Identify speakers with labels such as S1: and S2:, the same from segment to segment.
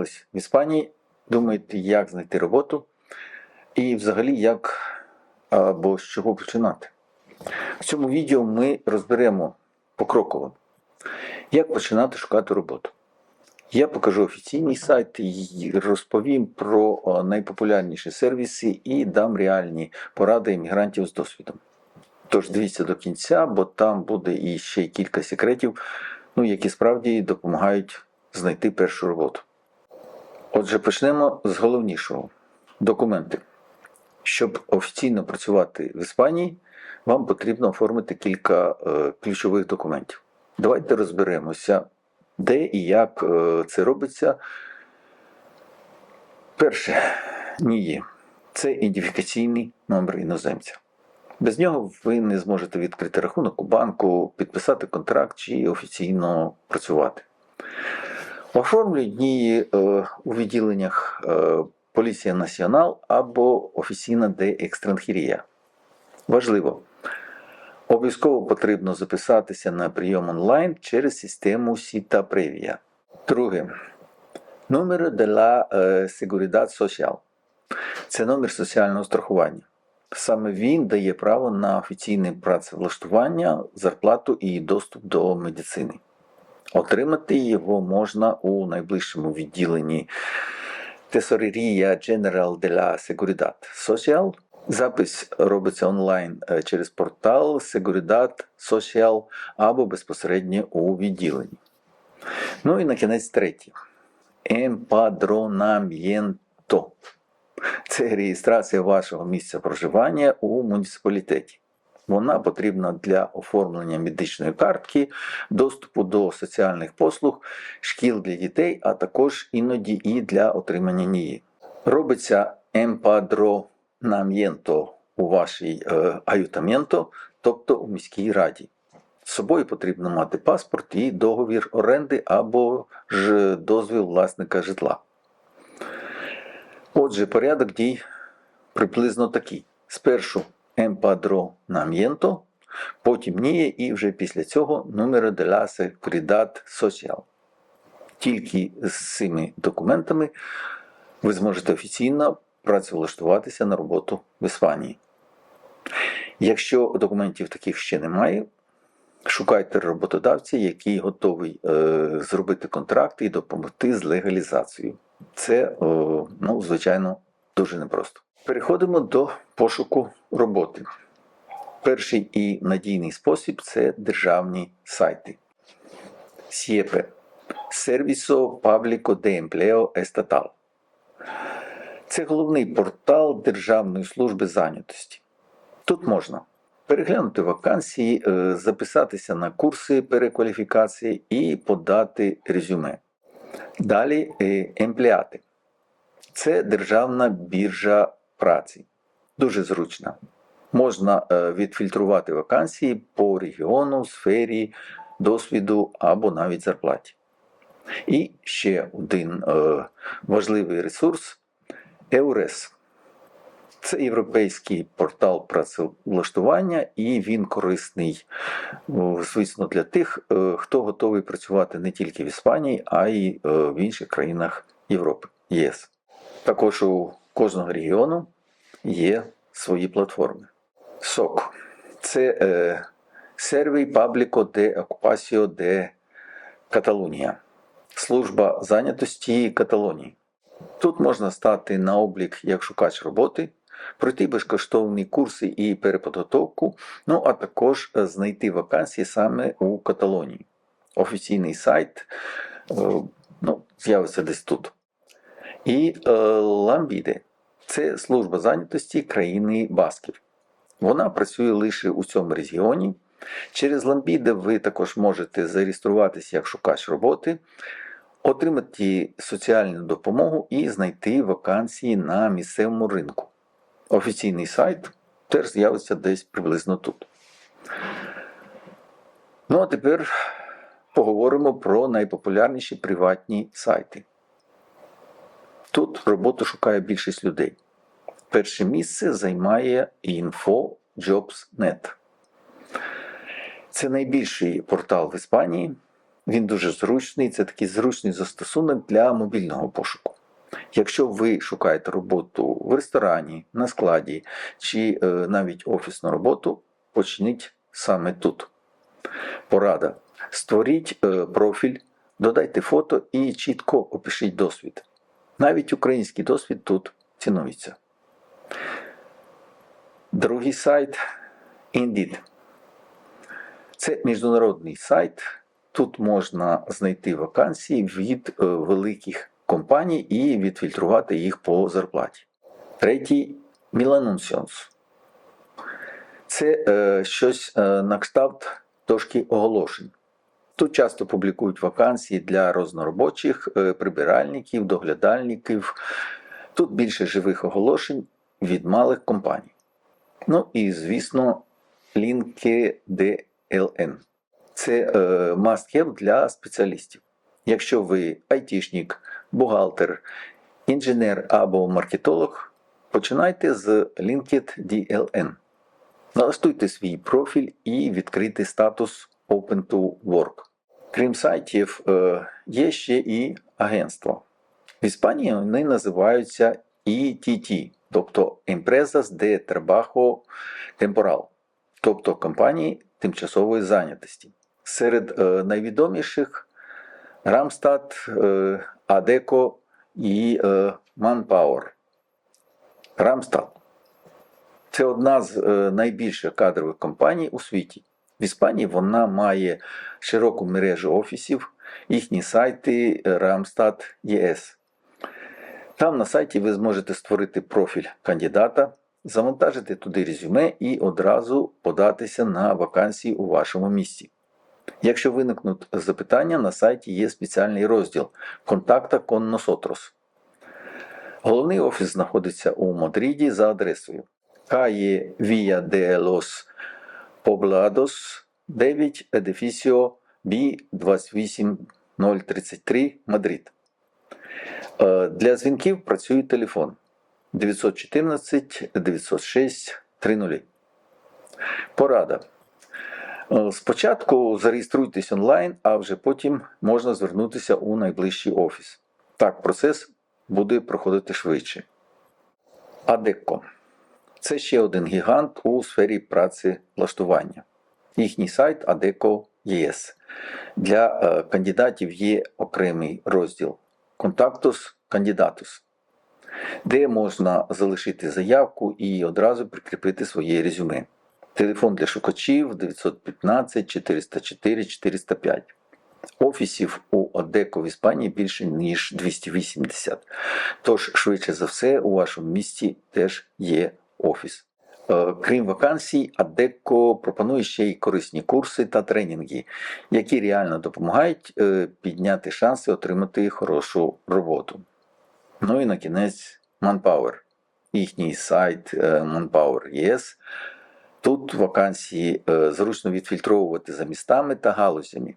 S1: Опинились в Іспанії, думаєте, як знайти роботу і взагалі як або з чого починати. В цьому відео ми розберемо покроково, як починати шукати роботу. Я покажу офіційний сайт, розповім про найпопулярніші сервіси і дам реальні поради іммігрантів з досвідом. Тож дивіться до кінця, бо там буде і ще кілька секретів, ну, які справді допомагають знайти першу роботу. Отже, почнемо з головнішого документи. Щоб офіційно працювати в Іспанії, вам потрібно оформити кілька е, ключових документів. Давайте розберемося, де і як е, це робиться. Перше, НІЄ – це ідентифікаційний номер іноземця. Без нього ви не зможете відкрити рахунок у банку, підписати контракт чи офіційно працювати. Оформлюють дні е, у відділеннях е, Поліція Націонал або офіційна де екстранхірія. Важливо. Обов'язково потрібно записатися на прийом онлайн через систему Сіта Превія. Друге. Номер е, Seguridad Social. Це номер соціального страхування. Саме він дає право на офіційне працевлаштування, зарплату і доступ до медицини. Отримати його можна у найближчому відділенні Tesorería General de la Seguridad Social. Запис робиться онлайн е, через портал Seguridad Social або безпосередньо у відділенні. Ну і на кінець третє. Empadronamiento. Це реєстрація вашого місця проживання у муніципалітеті. Вона потрібна для оформлення медичної картки, доступу до соціальних послуг, шкіл для дітей, а також іноді і для отримання НІІ. Робиться емпадронам'єнто у вашій е, аютам'єнто, тобто у міській раді. З собою потрібно мати паспорт і договір оренди або ж дозвіл власника житла. Отже, порядок дій приблизно такий. Спершу емпадронам'єнто, потім НІЄ і вже після цього Numero de la Seguridad Social. Тільки з цими документами ви зможете офіційно працевлаштуватися на роботу в Іспанії. Якщо документів таких ще немає, шукайте роботодавця, який готовий е, зробити контракт і допомогти з легалізацією. Це, е, ну, звичайно, дуже непросто. Переходимо до пошуку роботи. Перший і надійний спосіб це державні сайти. SIEPE Servicio Público de Empleo Estatal. Це головний портал Державної служби зайнятості. Тут можна переглянути вакансії, е, записатися на курси перекваліфікації і подати резюме. Далі емплеати. Це державна біржа праці. Дуже зручна. Можна е, відфільтрувати вакансії по регіону, сфері, досвіду або навіть зарплаті. І ще один е, важливий ресурс EURES. Це європейський портал працевлаштування, і він корисний, звісно, для тих, е, хто готовий працювати не тільки в Іспанії, а й в інших країнах Європи ЄС. Також у кожного регіону є свої платформи. СОК це е, Сервій Пабліко де Окупасіо де Каталунія, служба зайнятості Каталонії. Тут можна стати на облік як шукач роботи, пройти безкоштовні курси і переподготовку, ну а також знайти вакансії саме у Каталонії. Офіційний сайт е, ну, з'явиться десь тут. І е, Ламбіде це служба зайнятості країни Басків. Вона працює лише у цьому регіоні. Через Ламбіде ви також можете зареєструватися як шукач роботи, отримати соціальну допомогу і знайти вакансії на місцевому ринку. Офіційний сайт теж з'явиться десь приблизно тут. Ну а тепер поговоримо про найпопулярніші приватні сайти. Тут роботу шукає більшість людей. Перше місце займає InfoJobs.net. Це найбільший портал в Іспанії. Він дуже зручний, це такий зручний застосунок для мобільного пошуку. Якщо ви шукаєте роботу в ресторані, на складі чи е, навіть офісну роботу, почніть саме тут. Порада. Створіть е, профіль, додайте фото і чітко опишіть досвід. Навіть український досвід тут цінується. Другий сайт Indeed. Це міжнародний сайт. Тут можна знайти вакансії від е, великих компаній і відфільтрувати їх по зарплаті. Третій Milanuncios. Це е, щось е, на кшталт дошки оголошень. Тут часто публікують вакансії для розноробочих, е, прибиральників, доглядальників. Тут більше живих оголошень від малих компаній. Ну і, звісно, LinkedIn. Це е, must-have для спеціалістів. Якщо ви айтішник, бухгалтер, інженер або маркетолог, починайте з LinkedIn. Налаштуйте свій профіль і відкрийте статус Open to Work. Крім сайтів, е, є ще і агентства. В Іспанії вони називаються ETT, тобто Empresas de Trabajo Temporal, тобто компанії тимчасової зайнятості. Серед е, найвідоміших Randstad, е, Adecco і Manpower. Randstad – це одна з найбільших кадрових компаній у світі. В Іспанії вона має широку мережу офісів, їхні сайти Randstad ЄС. Там на сайті ви зможете створити профіль кандидата, завантажити туди резюме і одразу податися на вакансії у вашому місці. Якщо виникнуть запитання, на сайті є спеціальний розділ Контакта con. Головний офіс знаходиться у Мадриді за адресою Calle Villa de los Poblados 9 Edificio B 28033 Мадрид. Е, Для дзвінків працює телефон 914 906 30. Порада. Е, Спочатку зареєструйтесь онлайн, а вже потім можна звернутися у найближчий офіс. Так, процес буде проходити швидше. Адекко. Це ще один гігант у сфері праці влаштування. Їхній сайт Adecco ЄС. Для е, кандидатів є окремий розділ Контактус Кандидатус, де можна залишити заявку і одразу прикріпити своє резюме. Телефон для шукачів 915 404 405. Офісів у Одеко в Іспанії більше ніж 280. Тож, швидше за все, у вашому місті теж є офіс. Е, Крім вакансій, Адеко пропонує ще й корисні курси та тренінги, які реально допомагають е, підняти шанси отримати хорошу роботу. Ну і на кінець Manpower. Їхній сайт е, Manpower.es. Тут вакансії зручно відфільтровувати за містами та галузями.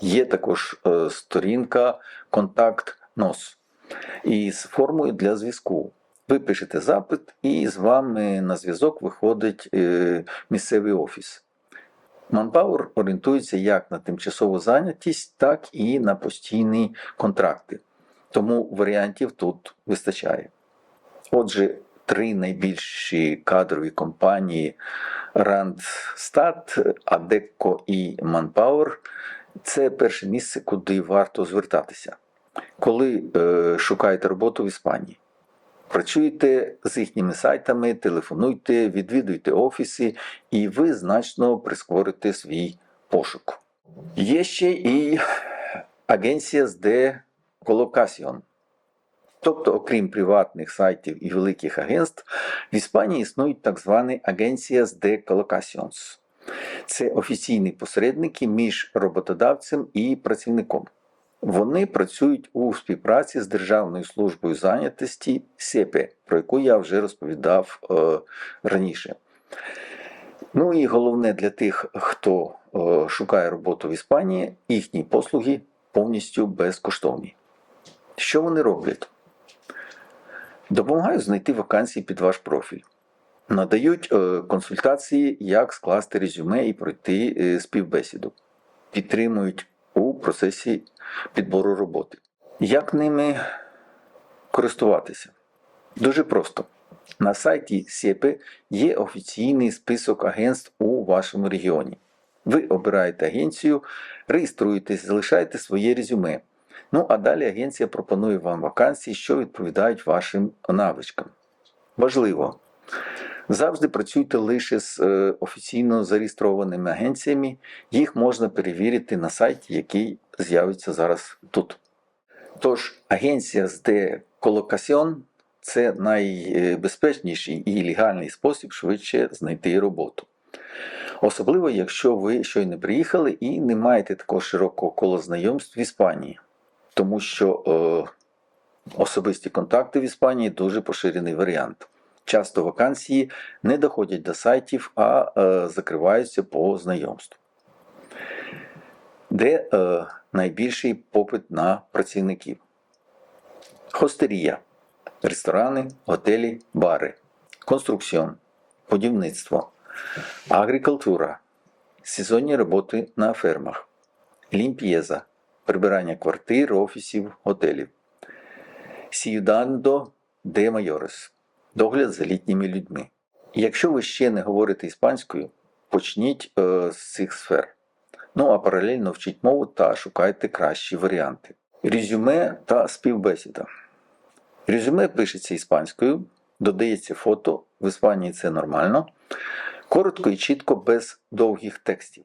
S1: Є також сторінка Контакт НОС із формою для зв'язку. Ви пишете запит, і з вами на зв'язок виходить е, місцевий офіс. Manpower орієнтується як на тимчасову зайнятість, так і на постійні контракти. Тому варіантів тут вистачає. Отже, три найбільші кадрові компанії Randstad, Adecco і Manpower це перше місце, куди варто звертатися, коли е, шукаєте роботу в Іспанії. Працюйте з їхніми сайтами, телефонуйте, відвідуйте офіси, і ви значно прискорите свій пошук. Є ще і агенція з деколокаціон. Тобто, окрім приватних сайтів і великих агентств, в Іспанії існують так звані агенція з деколокаціонс. Це офіційні посередники між роботодавцем і працівником. Вони працюють у співпраці з Державною службою зайнятості СЕПЕ, про яку я вже розповідав е, раніше. Ну і головне для тих, хто е, шукає роботу в Іспанії, їхні послуги повністю безкоштовні. Що вони роблять? Допомагають знайти вакансії під ваш профіль. Надають е, консультації, як скласти резюме і пройти е, співбесіду. Підтримують процесі підбору роботи. Як ними користуватися? Дуже просто. На сайті СЄПи є офіційний список агентств у вашому регіоні. Ви обираєте агенцію, реєструєтесь, залишаєте своє резюме. Ну а далі агенція пропонує вам вакансії, що відповідають вашим навичкам. Важливо! Завжди працюйте лише з е, офіційно зареєстрованими агенціями, їх можна перевірити на сайті, який з'явиться зараз тут. Тож, агенція з деколокаціон це найбезпечніший і легальний спосіб швидше знайти роботу. Особливо, якщо ви щойно приїхали і не маєте такого широкого кола знайомств в Іспанії, тому що е, особисті контакти в Іспанії дуже поширений варіант. Часто вакансії не доходять до сайтів, а е, закриваються по знайомству. Де е, найбільший попит на працівників? Хостерія, ресторани, готелі, бари, конструкціон, будівництво, агрикультура, сезонні роботи на фермах, лімп'єза, прибирання квартир, офісів, готелів, сіюдандо де майорес, догляд за літніми людьми. Якщо ви ще не говорите іспанською, почніть е, з цих сфер. Ну а паралельно вчіть мову та шукайте кращі варіанти. Резюме та співбесіда. Резюме пишеться іспанською, додається фото, в Іспанії це нормально. Коротко і чітко, без довгих текстів.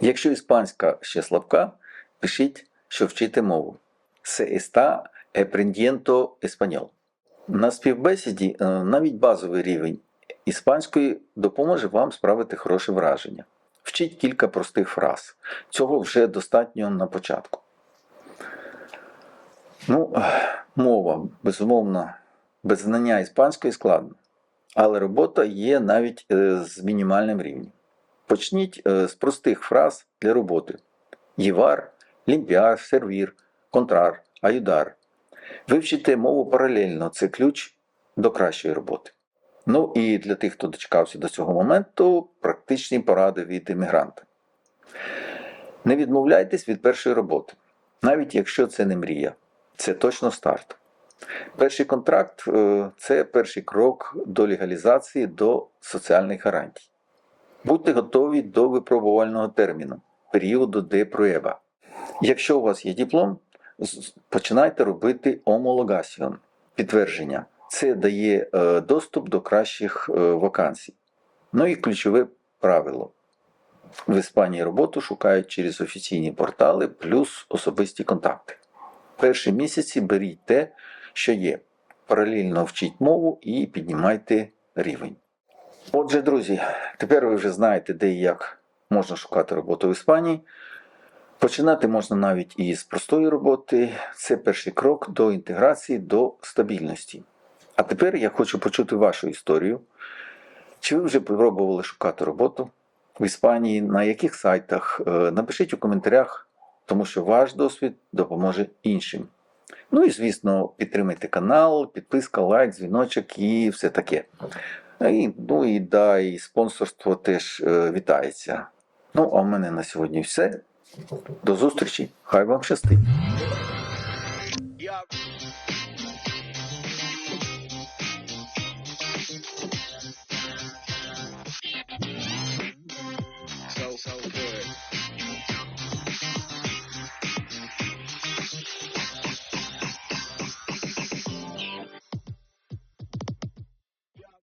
S1: Якщо іспанська ще слабка, пишіть, що вчите мову. Se está aprendiendo español. На співбесіді е, навіть базовий рівень іспанської допоможе вам справити хороше враження. Вчіть кілька простих фраз. Цього вже достатньо на початку. Ну, мова, безумовно, без знання іспанської складно. Але робота є навіть е, з мінімальним рівнем. Почніть е, з простих фраз для роботи: євар, лімпіар, сервір, контрар, аюдар. Вивчите мову паралельно, це ключ до кращої роботи. Ну і для тих, хто дочекався до цього моменту, практичні поради від іммігранта. Не відмовляйтесь від першої роботи, навіть якщо це не мрія. Це точно старт. Перший контракт е, це перший крок до легалізації до соціальних гарантій. Будьте готові до випробувального терміну, періоду де проєба. Якщо у вас є диплом, починайте робити омологасіон, підтвердження. Це дає е, доступ до кращих е, вакансій. Ну і ключове правило. В Іспанії роботу шукають через офіційні портали плюс особисті контакти. Перші місяці беріть те, що є. Паралельно вчіть мову і піднімайте рівень. Отже, друзі, тепер ви вже знаєте, де і як можна шукати роботу в Іспанії. Починати можна навіть із простої роботи. Це перший крок до інтеграції, до стабільності. А тепер я хочу почути вашу історію. Чи ви вже спробували шукати роботу в Іспанії, на яких сайтах? Е, напишіть у коментарях, тому що ваш досвід допоможе іншим. Ну і, звісно, підтримайте канал, підписка, лайк, дзвіночок і все таке. І, Ну і да, і спонсорство теж е, вітається. Ну, а в мене на сьогодні все. До зустрічі! Хай вам щастить!